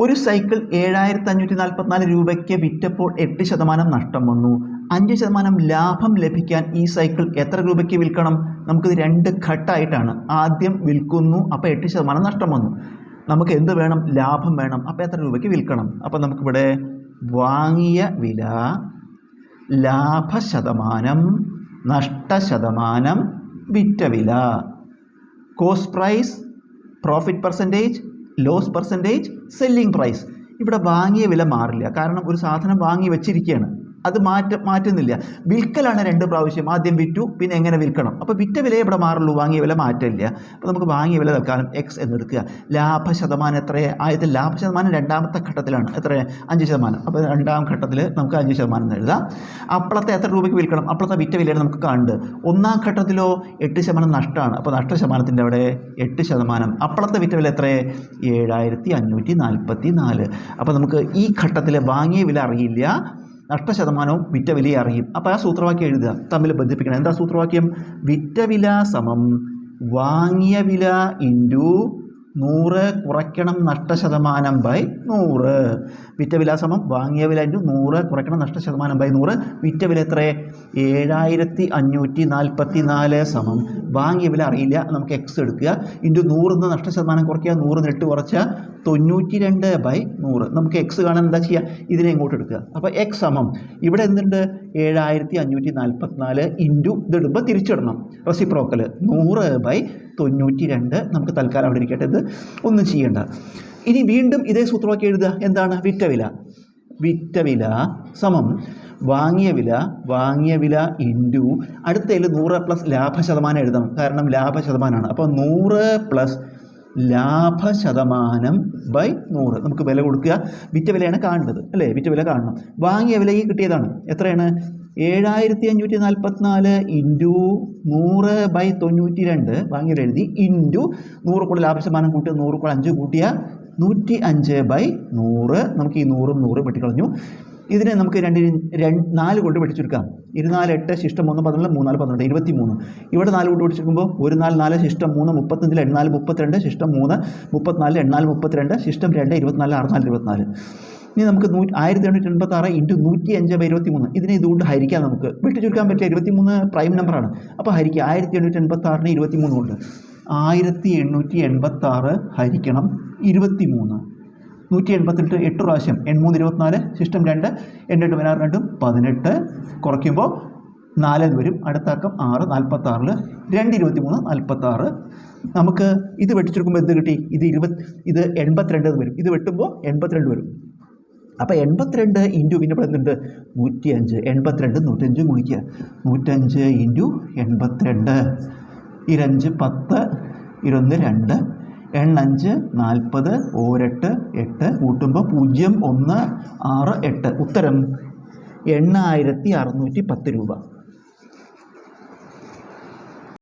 ഒരു സൈക്കിൾ ഏഴായിരത്തി അഞ്ഞൂറ്റി നാൽപ്പത്തിനാല് രൂപയ്ക്ക് വിറ്റപ്പോൾ എട്ട് ശതമാനം നഷ്ടം വന്നു. അഞ്ച് ശതമാനം ലാഭം ലഭിക്കാൻ ഈ സൈക്കിൾ എത്ര രൂപയ്ക്ക് വിൽക്കണം? നമുക്കിത് രണ്ട് ഘട്ടമായിട്ടാണ് ആദ്യം വിൽക്കുന്നു അപ്പോൾ എട്ട് ശതമാനം നഷ്ടം വന്നു. നമുക്ക് എന്ത് വേണം? ലാഭം വേണം. അപ്പോൾ എത്ര രൂപയ്ക്ക് വിൽക്കണം? അപ്പോൾ നമുക്കിവിടെ വാങ്ങിയ വില ലാഭശതമാനം നഷ്ടശതമാനം വിറ്റ വില. Cost price profit percentage loss percentage selling price ഇവിടെ വാങ്ങിയ വില മാറില്ല. കാരണം ഒരു സാധനം വാങ്ങി വെച്ചിരിക്കുകയാണ്. അത് മാറ്റ മാറ്റുന്നില്ല. വിൽക്കലാണ് രണ്ട് പ്രാവശ്യം. ആദ്യം വിറ്റു പിന്നെ എങ്ങനെ വിൽക്കണം? അപ്പോൾ വിറ്റ വില ഇവിടെ മാറുള്ളൂ. വാങ്ങിയ വില മാറ്റമില്ല. അപ്പോൾ നമുക്ക് വാങ്ങിയ വില തൽക്കാലം എക്സ് എന്നെടുക്കുക. ലാഭ ശതമാനം എത്ര ആദ്യത്തെ ലാഭ ശതമാനം രണ്ടാമത്തെ ഘട്ടത്തിലാണ്. എത്ര അഞ്ച് ശതമാനം. അപ്പോൾ രണ്ടാം ഘട്ടത്തിൽ നമുക്ക് അഞ്ച് ശതമാനം എഴുതാം. അപ്പളത്തെ എത്ര രൂപയ്ക്ക് വിൽക്കണം? അപ്പളത്തെ വിറ്റ വിലയാണ് നമുക്ക് കാണുന്നത് ഒന്നാം ഘട്ടത്തിലോ എട്ട് ശതമാനം നഷ്ടമാണ്. അപ്പോൾ നഷ്ട ശതമാനത്തിന്റെ അവിടെ എട്ട് ശതമാനം. അപ്പളത്തെ വിറ്റ വില എത്രയെ? ഏഴായിരത്തി അഞ്ഞൂറ്റി നാൽപ്പത്തി നാല് അപ്പോൾ നമുക്ക് ഈ ഘട്ടത്തിൽ വാങ്ങിയ വില അറിയില്ല. നഷ്ടശതമാനവും വിറ്റ വിലയെ അറിയും. അപ്പോൾ ആ സൂത്രവാക്യം എഴുതുക. തമ്മിൽ ബന്ധിപ്പിക്കണം. എന്താ സൂത്രവാക്യം? വിറ്റ വില സമം വാങ്ങിയ വില ഇന്റു നൂറ് കുറയ്ക്കണം നഷ്ടശതമാനം ബൈ നൂറ്. വിറ്റ വില സമം വാങ്ങിയ വില ഇന്റു നൂറ് കുറയ്ക്കണം നഷ്ടശതമാനം ബൈ നൂറ്. വിറ്റ വില എത്ര? ഏഴായിരത്തി അഞ്ഞൂറ്റി നാൽപ്പത്തി നാല് സമം. വാങ്ങിയ വില അറിയില്ല. നമുക്ക് എക്സ് എടുക്കുക. ഇന്റു നൂറിൽ നിന്ന് നഷ്ടശതമാനം കുറയ്ക്കുക. നൂറ് നെട്ട് കുറച്ചാൽ തൊണ്ണൂറ്റി രണ്ട് ബൈ നൂറ്. നമുക്ക് എക്സ് കാണാൻ എന്താ ചെയ്യുക ഇതിനെ ഇങ്ങോട്ട് എടുക്കുക. അപ്പോൾ എക്സ് സമം. ഇവിടെ എന്തുണ്ട്? ഏഴായിരത്തി അഞ്ഞൂറ്റി നാൽപ്പത്തിനാല് ഇന്റു ഇതിടുമ്പോൾ തിരിച്ചിടണം. റെസിപ്രോക്കൽ നൂറ് ബൈ തൊണ്ണൂറ്റി രണ്ട് നമുക്ക് തൽക്കാലം അവിടെ ഇരിക്കട്ടെ ഇത്. ഒന്നും ചെയ്യേണ്ട. ഇനി വീണ്ടും ഇതേ സൂത്രമാക്കി എഴുതുക. എന്താണ്? വിറ്റ വില. വിറ്റ വില സമം. വാങ്ങിയ വില വാങ്ങിയ വില ഇന്റു അടുത്തതിൽ നൂറ് പ്ലസ് ലാഭശതമാനം എഴുതണം. കാരണം ലാഭശതമാനമാണ് അപ്പോൾ നൂറ് പ്ലസ് ലാഭശതമാനം ബൈ നൂറ്. നമുക്ക് വില കൊടുക്കുക. വിറ്റ വിലയാണ് കാണേണ്ടത് അല്ലേ? വിറ്റ വില കാണണം. വാങ്ങിയ വില ഈ കിട്ടിയതാണ്. എത്രയാണ്? ഏഴായിരത്തി അഞ്ഞൂറ്റി നാൽപ്പത്തിനാല് ഇന്റു നൂറ് ബൈ തൊണ്ണൂറ്റി രണ്ട് വാങ്ങിയ വില എഴുതി ഇന്റു നൂറ് കൂടെ ലാഭശതമാനം കൂട്ടി നൂറ് കൂടെ അഞ്ച് കൂട്ടിയ നൂറ്റി അഞ്ച് ബൈ നൂറ്. നമുക്ക് ഈ നൂറും നൂറും വെട്ടിക്കളഞ്ഞു. ഇതിനെ നമുക്ക് രണ്ട് നാല് കൊണ്ട് പഠിച്ചെടുക്കാം ഇരുനാല് എട്ട് ശിഷ്ടം മൂന്ന് പന്ത്രണ്ട് മൂന്നാൽ പന്ത്രണ്ട് ഇരുപത്തി മൂന്ന് ഇവിടെ നാല് കൊണ്ട് പഠിച്ചെടുക്കുമ്പോൾ ഒരു നാല് നാല് ശിഷ്ടം മൂന്ന് മുപ്പത്തഞ്ചിൽ എണ്ണാൽ മുപ്പത്തിരണ്ട് ശിഷ്ടം മൂന്ന് മുപ്പത്തിനാല് എണ്ണാൽ മുപ്പത്തിരണ്ട് ശിഷ്ടം രണ്ട് ഇരുപത്തിനാല് അറുനാല് ഇരുപത്തിനാല്. ഇനി നമുക്ക് നൂ ആയിരത്തി എണ്ണൂറ്റി എൺപത്തി ആറ് ഇന്റു നൂറ്റി അഞ്ച് ബൈ ഇരുപത്തി മൂന്ന് ഇതിനെ ഇതുകൊണ്ട് ഹരിക്കാം നമുക്ക്. വെട്ടിച്ചുരുക്കാൻ പറ്റില്ല ഇരുപത്തി മൂന്ന് പ്രൈം നമ്പറാണ് അപ്പോൾ ഹരിക്കുക ആയിരത്തി എണ്ണൂറ്റി എൺപത്തി ആറിന് ഇരുപത്തി മൂന്ന് കൊണ്ട്. ആയിരത്തി എണ്ണൂറ്റി എൺപത്തി ആറ് ഹരിക്കണം ഇരുപത്തി മൂന്ന് നൂറ്റി എൺപത്തെട്ട് എട്ട് പ്രാവശ്യം എൺമൂന്ന് ഇരുപത്തിനാല് സിസ്റ്റം രണ്ട് എണ്ണെട്ട് പതിനാറ് രണ്ടും പതിനെട്ട്. കുറയ്ക്കുമ്പോൾ നാല് വരും. അടുത്ത അക്കം ആറ് നാൽപ്പത്താറിൽ രണ്ട് ഇരുപത്തി മൂന്ന് നാൽപ്പത്താറ് നമുക്ക് ഇത് വെട്ടിച്ചെടുക്കുമ്പോൾ എന്ത് കിട്ടി? ഇത് ഇരുപത് ഇത് എൺപത്തിരണ്ട് എന്ന് വരും. ഇത് വെട്ടുമ്പോൾ എൺപത്തിരണ്ട് വരും. അപ്പോൾ എൺപത്തിരണ്ട് ഇന്റു പിന്നെ ഇവിടെ എന്തുണ്ട്? നൂറ്റി അഞ്ച് എൺപത്തിരണ്ട് നൂറ്റഞ്ച് ഗുണിക്കുക. നൂറ്റഞ്ച് ഇന്റു എൺപത്തിരണ്ട്. ഇരഞ്ച് പത്ത് ഇരുപത് രണ്ട്. എണ്ണഞ്ച് നാൽപ്പത് ഓരെട്ട് എട്ട് കൂട്ടുമ്പോൾ പൂജ്യം ഒന്ന് ആറ് എട്ട്. ഉത്തരം എണ്ണായിരത്തി അറുന്നൂറ്റി പത്ത് രൂപ.